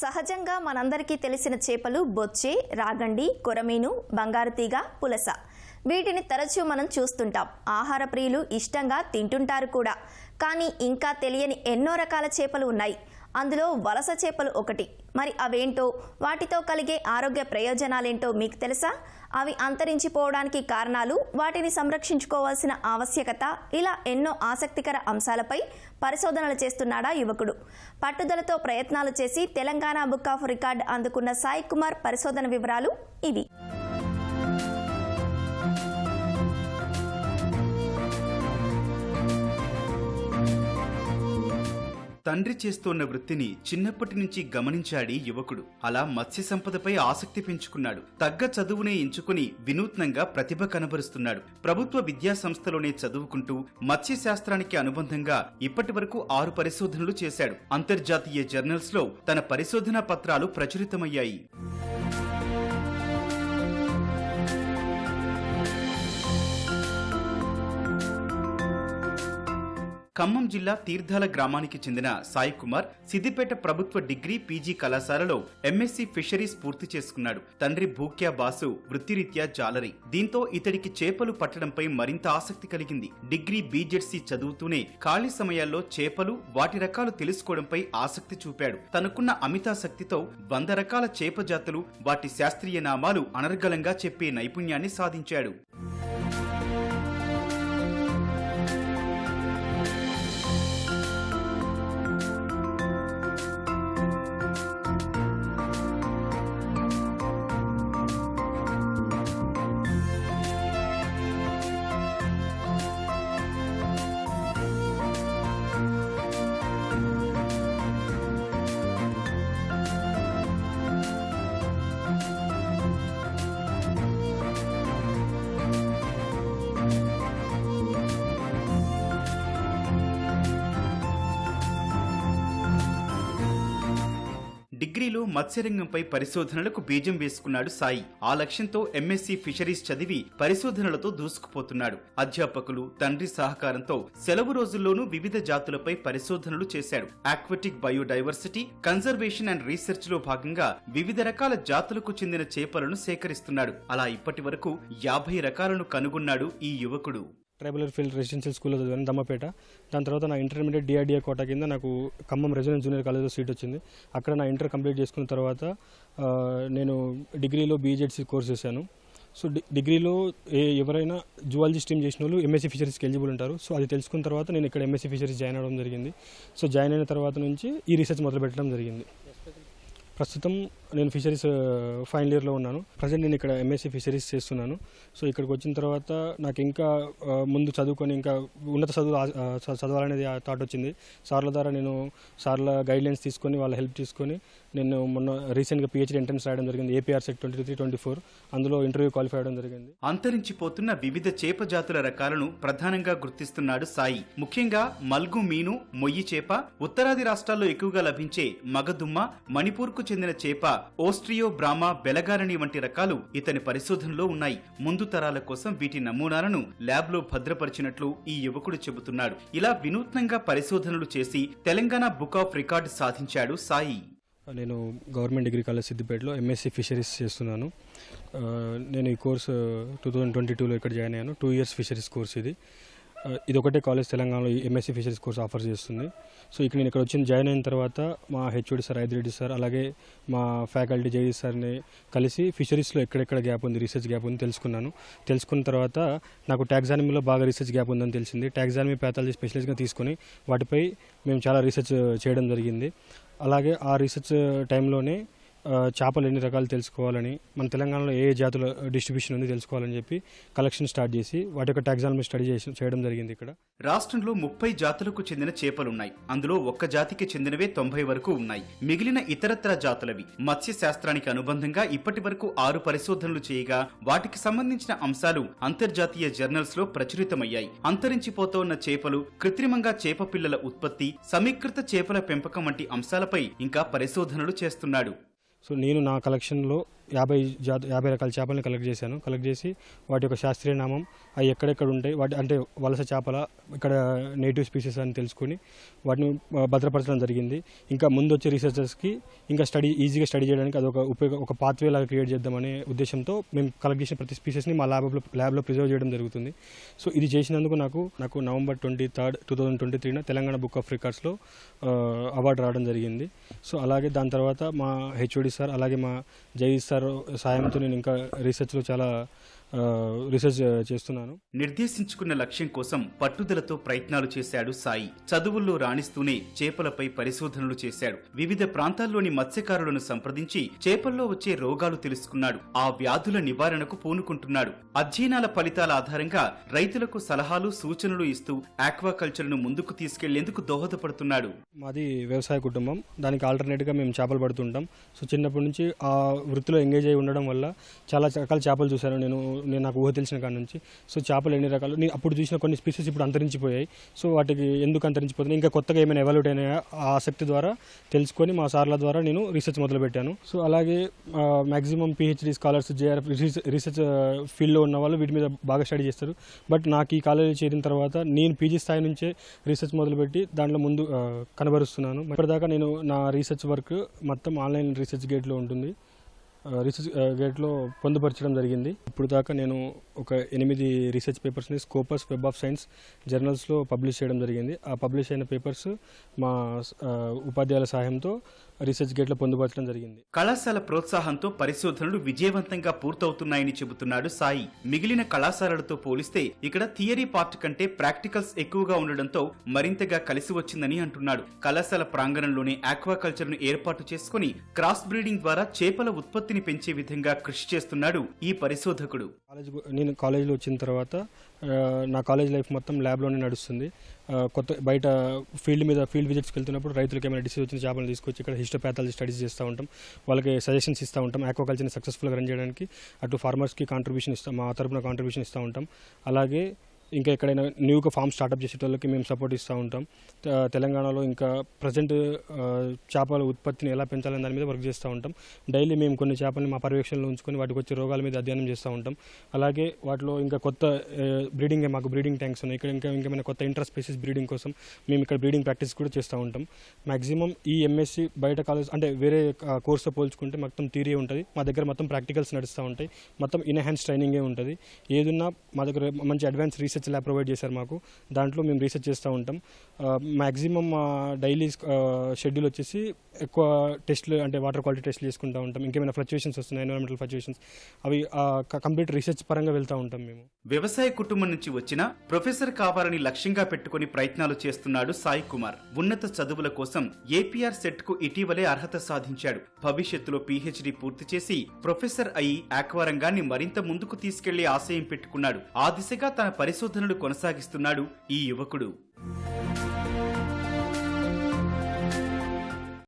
సహజంగా మనందరికీ తెలిసిన చేపలు బొచ్చె రాగండి కొరమీను బంగారు తీగ పులస. వీటిని తరచూ మనం చూస్తుంటాం. ఆహార ప్రియులు ఇష్టంగా తింటుంటారు కూడా. కానీ ఇంకా తెలియని ఎన్నో రకాల చేపలు ఉన్నాయి. అందులో వలస చేపలు ఒకటి. మరి అవేంటో? వాటితో కలిగే ఆరోగ్య ప్రయోజనాలేంటో మీకు తెలుసా? అవి అంతరించిపోవడానికి కారణాలు వాటిని సంరక్షించుకోవాల్సిన ఆవశ్యకత ఇలా ఎన్నో ఆసక్తికర అంశాలపై పరిశోధనలు చేస్తున్నాడా యువకుడు. పట్టుదలతో ప్రయత్నాలు చేసి తెలంగాణ బుక్ ఆఫ్ రికార్డ్ అందుకున్న సాయి కుమార్ పరిశోధన వివరాలు ఇవి. తండ్రి చేస్తోన్న వృత్తిని చిన్నప్పటి నుంచి గమనించాడి యువకుడు. అలా మత్స్య సంపదపై ఆసక్తి పెంచుకున్నాడు. తగ్గ చదువునే ఎంచుకుని వినూత్నంగా ప్రతిభ కనబరుస్తున్నాడు. ప్రభుత్వ విద్యా సంస్థలోనే చదువుకుంటూ మత్స్య శాస్త్రానికి అనుబంధంగా ఇప్పటి వరకు ఆరు పరిశోధనలు చేశాడు. అంతర్జాతీయ జర్నల్స్లో తన పరిశోధనా పత్రాలు ప్రచురితమయ్యాయి. ఖమ్మం జిల్లా తీర్థాల గ్రామానికి చెందిన సాయి కుమార్ సిద్దిపేట ప్రభుత్వ డిగ్రీ పీజీ కళాశాలలో ఎంఎస్సీ ఫిషరీస్ పూర్తి చేసుకున్నాడు. తండ్రి భూక్యా బాసు వృత్తిరీత్యా జాలరి. దీంతో ఇతడికి చేపలు పట్టడంపై మరింత ఆసక్తి కలిగింది. డిగ్రీ బీజెడ్సీ చదువుతూనే ఖాళీ సమయాల్లో చేపలు వాటి రకాలు తెలుసుకోవడంపై ఆసక్తి చూపాడు. తనకున్న అమితాసక్తితో వంద రకాల చేప జాతులు వాటి శాస్త్రీయ నామాలు అనర్గళంగా చెప్పే నైపుణ్యాన్ని సాధించాడు. డిగ్రీలో మత్స్యరంగంపై పరిశోధనలకు బీజం వేసుకున్నాడు సాయి. ఆ లక్ష్యంతో ఎంఎస్సీ ఫిషరీస్ చదివి పరిశోధనలతో దూసుకుపోతున్నాడు. అధ్యాపకులు తండ్రి సహకారంతో సెలవు రోజుల్లోనూ వివిధ జాతులపై పరిశోధనలు చేశాడు. ఆక్వటిక్ బయోడైవర్సిటీ కన్జర్వేషన్ అండ్ రీసెర్చ్లో భాగంగా వివిధ రకాల జాతులకు చెందిన చేపలను సేకరిస్తున్నాడు. అలా ఇప్పటి వరకు యాభై రకాలను కనుగొన్నాడు ఈ యువకుడు. ట్రైబల్ ఫీల్డ్ రెసిడెన్షియల్ స్కూల్లో చదివాను దమ్మపేట. దాని తర్వాత నా ఇంటర్మీడియట్ డిఆర్డిఏ కోట కింద నాకు ఖమ్మం రెసిడెన్స్ జూనియర్ కాలేజ్లో సీట్ వచ్చింది. అక్కడ నా ఇంటర్ కంప్లీట్ చేసుకున్న తర్వాత నేను డిగ్రీలో బీజెడ్సీ కోర్స్ చేశాను. సో డి డిగ్రీలో ఏ ఎవరైనా జువాలజీ స్ట్రీమ్ చేసిన వాళ్ళు ఎంఎస్సీ ఫిషరీస్కి ఎలిజిబుల్ ఉంటారు. సో అది తెలుసుకున్న తర్వాత నేను ఇక్కడ ఎంఎస్సీ ఫిషరీస్ జాయిన్ అవ్వడం జరిగింది. సో జాయిన్ అయిన తర్వాత నుంచి ఈ రీసెర్చ్ మొదలు పెట్టడం జరిగింది. ప్రస్తుతం నేను ఫిషరీస్ ఫైనల్ ఇయర్లో ఉన్నాను. ప్రజెంట్ నేను ఇక్కడ ఎంఎస్సీ ఫిషరీస్ చేస్తున్నాను. సో ఇక్కడికి వచ్చిన తర్వాత నాకు ఇంకా ముందు చదువుకొని ఇంకా ఉన్నత చదువు చదవాలనేది థాట్ వచ్చింది. సార్ల ద్వారా నేను సార్ల గైడ్లైన్స్ తీసుకొని వాళ్ళ హెల్ప్ తీసుకొని నేను మొన్న రీసెంట్గా పిహెచ్డీ ఎంట్రన్స్ రాయడం జరిగింది APR CET twenty three twenty four అందులో ఇంటర్వ్యూ క్వాలిఫై అవడం జరిగింది. అంతరించిపోతున్న వివిధ చేప జాతుల రకాలను ప్రధానంగా గుర్తిస్తున్నాడు సాయి. ముఖ్యంగా మల్గు మీను మొయ్యి చేప ఉత్తరాది రాష్ట్రాల్లో ఎక్కువగా లభించే మగదుమ్మ మణిపూర్కు చెందిన చేప ఓస్ట్రియో బ్రామా బెలగారణి వంటి రకాలు ఇతని పరిశోధనలో ఉన్నాయి. ముందు తరాల కోసం వీటి నమూనాలను ల్యాబ్లో భద్రపరిచినట్లు ఈ యువకుడు చెబుతున్నాడు. ఇలా వినూత్నంగా పరిశోధనలు చేసి తెలంగాణ బుక్ ఆఫ్ రికార్డ్ సాధించాడు సాయి. నేను గవర్నమెంట్ డిగ్రీ కాలేజ్ సిద్దిపేటలో ఎంఎస్సీ ఫిషరీస్ చేస్తున్నాను. నేను ఈ కోర్సు టూ థౌజండ్ ట్వంటీ టూలో ఇక్కడ జాయిన్ అయ్యాను. టూ ఇయర్స్ ఫిషరీస్ కోర్స్ ఇది. ఇది ఒకటే కాలేజ్ తెలంగాణలో ఎంఎస్సీ ఫిషరీస్ కోర్స్ ఆఫర్ చేస్తుంది. సో ఇక్కడ నేను ఇక్కడ వచ్చిన జాయిన్ అయిన తర్వాత మా హెచ్ఓడి సార్ ఐదిరెడ్డి సార్ అలాగే మా ఫ్యాకల్టీ జేడి సార్ని కలిసి ఫిషరీస్లో ఎక్కడెక్కడ గ్యాప్ ఉంది రీసెర్చ్ గ్యాప్ ఉంది తెలుసుకున్నాను. తెలుసుకున్న తర్వాత నాకు ట్యాక్సానమీలో బాగా రీసెర్చ్ గ్యాప్ ఉందని తెలిసింది. ట్యాక్సానమీ ప్యాథాలజీ స్పెషలిస్ట్గా తీసుకొని వాటిపై మేము చాలా రీసెర్చ్ చేయడం జరిగింది. అలాగే ఆ రీసెర్చ్ టైంలోనే చేపలు ఎన్ని రకాలు తెలుసుకోవాలని మన తెలంగాణలో ఏ ఏ జాతుల డిస్ట్రిబ్యూషన్ ఉంది తెలుసుకోవాలని చెప్పి కలెక్షన్ స్టార్ట్ చేసి వాటి యొక్క టాక్సానమీ స్టడీ చేసి చేయడం జరిగింది ఇక్కడ. రాష్ట్రంలో ముప్పై జాతులకు చెందిన చేపలున్నాయి. అందులో ఒక్క జాతికి చెందినవే తొంభై వరకు ఉన్నాయి. మిగిలిన ఇతరత్ర జాతులవి. మత్స్య శాస్త్రానికి అనుబంధంగా ఇప్పటి వరకు ఆరు పరిశోధనలు చేయగా వాటికి సంబంధించిన అంశాలు అంతర్జాతీయ జర్నల్స్లో ప్రచురితమయ్యాయి. అంతరించిపోతోన్న చేపలు కృత్రిమంగా చేప పిల్లల ఉత్పత్తి సమీకృత చేపల పెంపకం వంటి అంశాలపై ఇంకా పరిశోధనలు చేస్తున్నాడు. సో నేను నా కలెక్షన్లో యాభై జాత యాభై రకాల చేపలను కలెక్ట్ చేశాను. కలెక్ట్ చేసి వాటి యొక్క శాస్త్రీయ నామం అవి ఎక్కడెక్కడ ఉంటాయి వాటి అంటే వలస చేపల ఇక్కడ నేటివ్ స్పీసెస్ అని తెలుసుకొని వాటిని భద్రపరచడం జరిగింది. ఇంకా ముందు వచ్చే రీసెర్చర్స్కి ఇంకా స్టడీ ఈజీగా స్టడీ చేయడానికి అదొక ఉపయోగ ఒక పాత్వే లాగా క్రియేట్ చేద్దామనే ఉద్దేశంతో మేము కలెక్ట్ చేసిన ప్రతి స్పీసెస్ని మా ల్యాబ్లో ల్యాబ్లో ప్రిజర్వ్ చేయడం జరుగుతుంది. సో ఇది చేసినందుకు నాకు నాకు November twenty third two thousand twenty త్రీన Telangana book of రికార్డ్స్లో అవార్డు రావడం జరిగింది. సో అలాగే దాని తర్వాత మా హెచ్ఓడి సార్ అలాగే మా జై సార్ సాయంతో నేను ఇంకా రీసెర్చ్లో చాలా రీసెర్చ్ చేస్తున్నాను. నిర్దేశించుకున్న లక్ష్యం కోసం పట్టుదలతో ప్రయత్నాలు చేశాడు సాయి. చదువుల్లో రాణిస్తూనే చేపలపై పరిశోధనలు చేశాడు. వివిధ ప్రాంతాల్లోని మత్స్యకారులను సంప్రదించి చేపల్లో వచ్చే రోగాలు తెలుసుకున్నాడు. ఆ వ్యాధుల నివారణకు పూనుకుంటున్నాడు. అధ్యయనాల ఫలితాల ఆధారంగా రైతులకు సలహాలు సూచనలు ఇస్తూ ఆక్వాకల్చర్ను ముందుకు తీసుకెళ్ళేందుకు దోహదపడుతున్నాడు. మాది వ్యవసాయ కుటుంబం. దానికి ఆల్టర్నేట్గా మేము చేపలు పడుతుంటాం. సో చిన్నప్పటి నుంచి ఆ వృత్తిలో ఎంగేజ్ అయి ఉండడం వల్ల చాలా రకాల చేపలు చూశాను నేను. నేను నాకు ఊహ తెలిసిన కాడ నుంచి. సో చేపలు ఎన్ని రకాలు? నేను అప్పుడు చూసిన కొన్ని స్పీసెస్ ఇప్పుడు అంతరించిపోయాయి. సో వాటికి ఎందుకు అంతరించిపోతున్నాయి? ఇంకా కొత్తగా ఏమైనా ఎవాల్యూట్ అయినా ఆసక్తి ద్వారా తెలుసుకొని మా సార్ల ద్వారా నేను రీసెర్చ్ మొదలుపెట్టాను. సో అలాగే maximum PhD scholars JRF research ఫీల్డ్లో ఉన్న వాళ్ళు వీటి మీద బాగా స్టడీ చేస్తారు. బట్ నాకు ఈ కాలేజీ చేరిన తర్వాత నేను పీజీ స్థాయి నుంచే రీసెర్చ్ మొదలుపెట్టి దాంట్లో ముందు కనబరుస్తున్నాను. ఇప్పటిదాకా నేను నా రీసెర్చ్ వర్క్ మొత్తం ఆన్లైన్ రీసెర్చ్ గేట్లో ఉంటుంది. రీసెర్చ్ గేట్లో పొందుపరచడం జరిగింది. ఇప్పుడు దాకా నేను ఒక ఎనిమిది రీసెర్చ్ పేపర్స్ని స్కోపస్ వెబ్ ఆఫ్ సైన్స్ జర్నల్స్లో పబ్లిష్ చేయడం జరిగింది. ఆ పబ్లిష్ అయిన పేపర్స్ మా ఉపాధ్యాయుల సహాయంతో రీసెర్చ్ గేట్లో పొందుపరచడం జరిగింది. కళాశాల ప్రోత్సాహంతో పరిశోధనలు విజయవంతంగా పూర్తవుతున్నాయని చెబుతున్నాడు సాయి. మిగిలిన కళాశాలలతో పోలిస్తే ఇక్కడ థియరీ పార్ట్ కంటే ప్రాక్టికల్స్ ఎక్కువగా ఉండడంతో మరింతగా కలిసి వచ్చిందని అంటున్నాడు. కళాశాల ప్రాంగణంలోనే ఆక్వాకల్చర్ను ఏర్పాటు చేసుకుని క్రాస్ బ్రీడింగ్ ద్వారా చేపల ఉత్పత్తిని పెంచే విధంగా కృషి చేస్తున్నాడు ఈ పరిశోధకుడు. కాలేజ్ నేను కాలేజీలో వచ్చిన తర్వాత నా కాలేజ్ లైఫ్ మొత్తం ల్యాబ్లోనే నడుస్తుంది. కొత్త బయట ఫీల్డ్ మీద ఫీల్డ్ విజిట్స్కి వెళ్తున్నప్పుడు రైతులకు ఏమైనా డిసీజ్ వచ్చిన చేపలు తీసుకొచ్చి ఇక్కడ హిస్టోపాథాలజీ స్టడీస్ చేస్తూ ఉంటాం. వాళ్ళకి సజెషన్స్ ఇస్తూ ఉంటాం. ఆక్వాకల్చర్ని సక్సెస్ఫుల్గా రన్ చేయడానికి అటు ఫార్మర్స్కి కాంట్రిబ్యూషన్ ఇస్తాం మా తరపున కాంట్రిబ్యూషన్ ఇస్తూ ఉంటాం. అలాగే ఇంకా ఎక్కడైనా న్యూగా ఫామ్ చేసే చేసేటోళ్ళకి మేము సపోర్ట్ ఇస్తూ ఉంటాం. తెలంగాణలో ఇంకా ప్రజెంట్ చేపల ఉత్పత్తిని ఎలా పెంచాలని దాని మీద వర్క్ చేస్తూ ఉంటాం. డైలీ మేము కొన్ని చేపలని మా పర్యవేక్షణలో ఉంచుకొని వాటికి వచ్చే రోగాల మీద అధ్యయనం చేస్తూ ఉంటాం. అలాగే వాటిలో ఇంకా కొత్త బ్రీడింగ్ మాకు బ్రీడింగ్ ట్యాంక్స్ ఉన్నాయి. ఇక్కడ ఇంకా ఇంకేమైనా కొత్త ఇంటర్ స్పేసెస్ బ్రీడింగ్ కోసం మేము ఇక్కడ బ్రీడింగ్ ప్రాక్టీస్ కూడా చేస్తూ ఉంటాం. మాక్సిమం ఈ ఎంఎస్సి బయట కాలేజ్ అంటే వేరే కోర్స్తో పోల్చుకుంటే మొత్తం థియరీ ఉంటుంది. మా దగ్గర మొత్తం ప్రాక్టికల్స్ నడుస్తూ ఉంటాయి. మొత్తం ఇన్ హ్యాండ్స్ ట్రైనింగే ఉంటుంది. ఏదున్నా మా దగ్గర మంచి అడ్వాన్స్ రీసెర్చ్ ల్యాబ్ ప్రొవైడ్ చేశారు మాకు. దాంట్లో మేము రీసెర్చ్ చేస్తూ ఉంటాం. మ్యాక్సిమం మా డైలీ షెడ్యూల్ వచ్చేసి ఎక్కువ టెస్ట్లు అంటే వాటర్ క్వాలిటీ టెస్ట్లు చేసుకుంటూ ఉంటాం. ఇంకేమైనా ఫ్లక్చుయేషన్స్ వస్తున్నాయి ఎన్విరాన్మెంటల్ ఫ్లక్చుయేషన్స్ అవి కంప్లీట్ రీసెర్చ్ పరంగా వెళ్తూ ఉంటాం మేము. వ్యవసాయ కుటుంబం నుంచి వచ్చిన ప్రొఫెసర్ కావాలని లక్ష్యంగా పెట్టుకుని ప్రయత్నాలు చేస్తున్నాడు సాయి కుమార్. ఉన్నత చదువుల కోసం ఏపీఆర్ సెట్కు ఇటీవలే అర్హత సాధించాడు. భవిష్యత్తులో పీహెచ్డీ పూర్తి చేసి ప్రొఫెసర్ అయి ఆక్వారంగాన్ని మరింత ముందుకు తీసుకెళ్ళే ఆశయం పెట్టుకున్నాడు. ఆ దిశగా తన పరిశోధనలు కొనసాగిస్తున్నాడు ఈ యువకుడు.